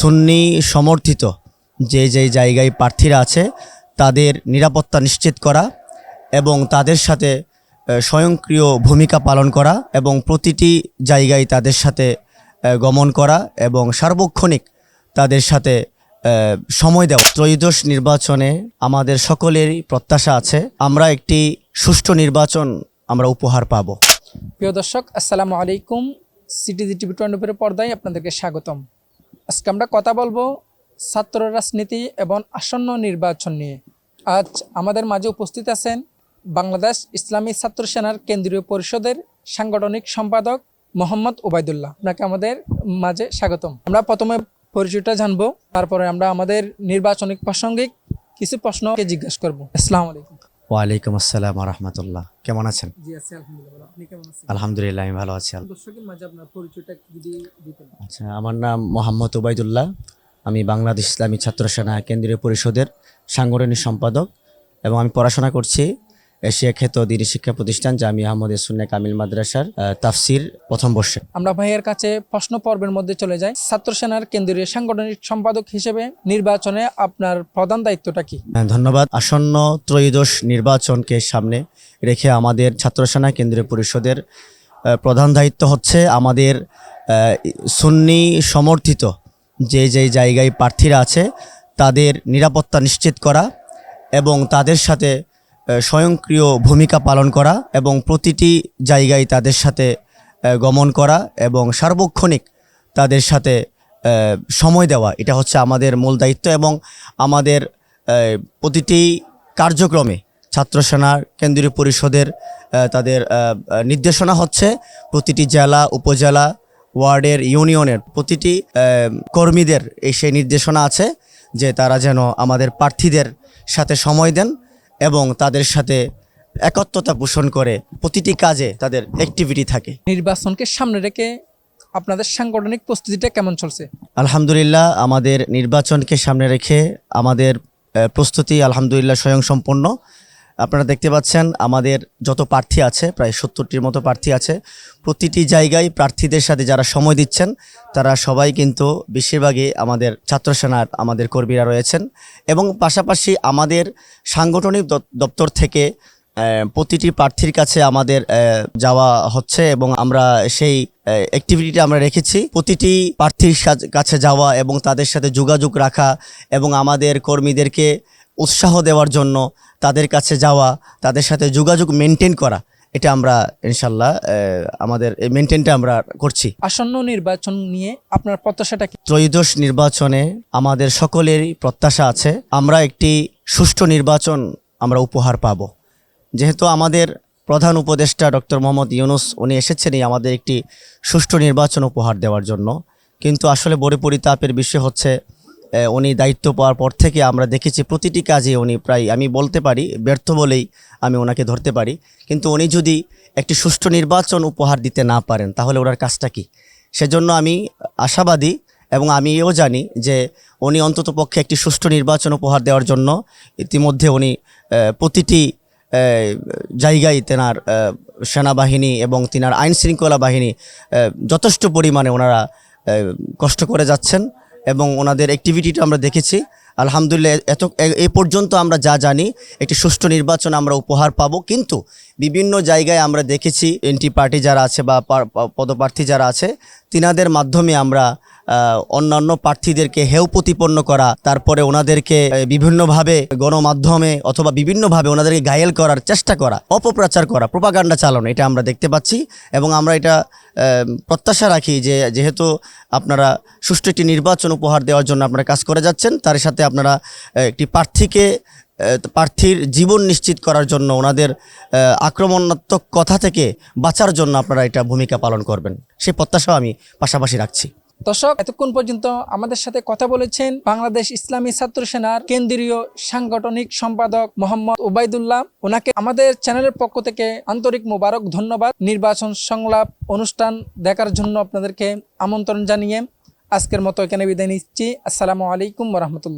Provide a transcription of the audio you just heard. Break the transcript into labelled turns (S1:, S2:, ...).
S1: সুন্নি সমর্থিত যে যে জায়গায় প্রার্থীরা আছে, তাদের নিরাপত্তা নিশ্চিত করা এবং তাদের সাথে স্বয়ংক্রিয় ভূমিকা পালন করা এবং প্রতিটি জায়গায় তাদের সাথে গমন করা এবং সার্বক্ষণিক তাদের সাথে সময় দেওয়া। ত্রয়োদশ নির্বাচনে আমাদের সকলেরই প্রত্যাশা আছে, আমরা একটি সুষ্ঠু নির্বাচন আমরা উপহার পাবো।
S2: প্রিয় দর্শক, আসসালামু আলাইকুম। সিটিজি টিভি টোয়েন্টি পর্দায় আপনাদেরকে স্বাগতম। আজকে আমরা কথা বলব ছাত্র রাজনীতি এবং আসন্ন নির্বাচন নিয়ে। আজ আমাদের মাঝে উপস্থিত আছেন বাংলাদেশ ইসলামী ছাত্র সেনার কেন্দ্রীয় পরিষদের সাংগঠনিক সম্পাদক মোহাম্মদ ওবায়দুল্লাহ। আপনাকে আমাদের মাঝে স্বাগতম। আমরা প্রথমে পরিচয়টা জানব, তারপরে আমরা আমাদের নির্বাচনিক প্রাসঙ্গিক কিছু প্রশ্নকে জিজ্ঞাসা করব। আসসালামু আলাইকুম।
S1: ওয়ালাইকুম আসসালাম রহমতুল্লাহ কেমন আছেন?
S2: আলহামদুলিল্লাহ। কেমন আছেন?
S1: আলহামদুলিল্লাহ আমি ভালো আছি আচ্ছা আমার নাম মোহাম্মদ ওবায়দুল্লাহ আমি বাংলাদেশ ইসলামী ছাত্র সেনা কেন্দ্রীয় পরিষদের সাংগঠনিক সম্পাদক এবং আমি পড়াশোনা করছি এশিয়া খ্যাত দিনী শিক্ষা প্রতিষ্ঠান জামি আহমদ সুন্নে কামিল মাদ্রাসার তাফসির প্রথম বর্ষে।
S2: আমরা ভাইয়ের কাছে প্রশ্ন পর্বের মধ্যে চলে যাই। ছাত্র সেনার কেন্দ্রীয় সাংগঠনিক সম্পাদক হিসেবে নির্বাচনে আপনার প্রধান দায়িত্বটা কি?
S1: ধন্যবাদ। আসন্ন ত্রয়োদশ নির্বাচনকে সামনে রেখে আমাদের ছাত্র সেনা কেন্দ্রীয় পরিষদের প্রধান দায়িত্ব হচ্ছে আমাদের সুন্নি সমর্থিত যে যে জায়গায় প্রার্থীরা আছে তাদের নিরাপত্তা নিশ্চিত করা এবং তাদের সাথে স্বয়ংক্রিয় ভূমিকা পালন করা এবং প্রতিটি জায়গায় তাদের সাথে গমন করা এবং সার্বক্ষণিক তাদের সাথে সময় দেওয়া, এটা হচ্ছে আমাদের মূল দায়িত্ব এবং আমাদের প্রতিটি কার্যক্রমে ছাত্র সেনার কেন্দ্রীয় পরিষদের তাদের নির্দেশনা হচ্ছে প্রতিটি জেলা, উপজেলা, ওয়ার্ডের, ইউনিয়নের প্রতিটি কর্মীদের এই সেই নির্দেশনা আছে যে তারা যেন আমাদের প্রার্থীদের সাথে সময় দেন এবং তাদের সাথে একত্রতা পোষণ করে প্রতিটি কাজে তাদের অ্যাক্টিভিটি থাকে।
S2: নির্বাচনকে সামনে রেখে আপনাদের সাংগঠনিক প্রস্তুতিটা কেমন চলছে?
S1: আলহামদুলিল্লাহ আমাদের নির্বাচনকে সামনে রেখে আমাদের প্রস্তুতি আলহামদুলিল্লাহ স্বয়ংসম্পন্ন আপনারা দেখতে পাচ্ছেন, আমাদের যত প্রার্থী আছে, প্রায় সত্তরটির মতো প্রার্থী আছে, প্রতিটি জায়গায় প্রার্থীদের সাথে যারা সময় দিচ্ছেন, তারা সবাই কিন্তু বেশিরভাগই আমাদের ছাত্র সেনার আমাদের কর্মীরা রয়েছেন এবং পাশাপাশি আমাদের সাংগঠনিক দপ- দপ্তর থেকে প্রতিটি প্রার্থীর কাছে আমাদের যাওয়া হচ্ছে এবং আমরা সেই অ্যাক্টিভিটিটা আমরা রেখেছি। প্রতিটি প্রার্থীর কাছে যাওয়া এবং তাদের সাথে যোগাযোগ রাখা এবং আমাদের কর্মীদেরকে উৎসাহ দেওয়ার জন্য তাদের কাছে যাওয়া তাদের সাথে যোগাযোগ মেনটেন করা এটা আমরা ইনশাল্লাহ আমাদের এই মেনটেনটা আমরা করছি।
S2: আসন্ন নির্বাচন নিয়ে আপনার প্রত্যাশাটা কি?
S1: ত্রয়োদশ নির্বাচনে আমাদের সকলেরই প্রত্যাশা আছে আমরা একটি সুষ্ঠু নির্বাচন আমরা উপহার পাব। যেহেতু আমাদের প্রধান উপদেষ্টা ডক্টর মোহাম্মদ ইউনুস উনি এসেছেনই আমাদের একটি সুষ্ঠু নির্বাচন উপহার দেওয়ার জন্য। কিন্তু আসলে বড় পরিতাপের বিষয় হচ্ছে উনি দায়িত্ব পাওয়ার পর থেকে আমরা দেখেছি প্রতিটি কাজে উনি প্রায়, আমি বলতে পারি, ব্যর্থ বলেই আমি ওনাকে ধরতে পারি। কিন্তু উনি যদি একটি সুষ্ঠু নির্বাচন উপহার দিতে না পারেন, তাহলে ওনার কাজটা কি? সেজন্য আমি আশাবাদী এবং আমি এও জানি যে উনি অন্তত পক্ষে একটি সুষ্ঠু নির্বাচন উপহার দেওয়ার জন্য ইতিমধ্যে উনি প্রতিটি জায়গায় তেনার সেনাবাহিনী এবং তিনার আইন শৃঙ্খলা বাহিনী যথেষ্ট পরিমাণে ওনারা কষ্ট করে যাচ্ছেন। এবং ওনাদের অ্যাক্টিভিটিটা আমরা দেখেছি। আলহামদুলিল্লাহ, এত এ- পর্যন্ত আমরা যা জানি, একটি সুষ্ঠু নির্বাচন আমরা উপহার পাব। কিন্তু বিভিন্ন জায়গায় আমরা দেখেছি এনটি পার্টি যারা আছে বা পদপ্রার্থী যারা আছে, তিনাদের মাধ্যমে আমরা অন্যান্য প্রার্থীদেরকে হেউ প্রতিপন্ন করা, তারপরে ওনাদেরকে বিভিন্নভাবে গণমাধ্যমে অথবা বিভিন্নভাবে ওনাদেরকে গায়েল করার চেষ্টা করা, অপপ্রচার করা, প্রোপাগান্ডা চালানো, এটা আমরা দেখতে পাচ্ছি। এবং আমরা এটা প্রত্যাশা রাখি যে, যেহেতু আপনারা সুষ্ঠু একটি নির্বাচন উপহার দেওয়ার জন্য আপনারা কাজ করে যাচ্ছেন, তার সাথে আপনারা একটি প্রার্থীকে প্রার্থীর জীবন নিশ্চিত করার জন্য ওনাদের আক্রমণাত্মক কথা থেকে বাঁচার জন্য আপনারা এটা ভূমিকা পালন করবেন। সেই প্রত্যাশাও আমি পাশাপাশি রাখছি।
S2: দর্শক, এতক্ষণ পর্যন্ত আমাদের সাথে কথা বলেছেন বাংলাদেশ ইসলামী ছাত্র সেনার কেন্দ্রীয় সাংগঠনিক সম্পাদক মোহাম্মদ ওবায়দুল্লাহ। ওনাকে আমাদের চ্যানেলের পক্ষ থেকে আন্তরিক মোবারক ধন্যবাদ। নির্বাচন সংলাপ অনুষ্ঠান দেখার জন্য আপনাদেরকে আমন্ত্রণ জানিয়ে আজকের মতো এখানে বিদায় নিচ্ছি। আসসালামু আলাইকুম রহমতুল্লাহ।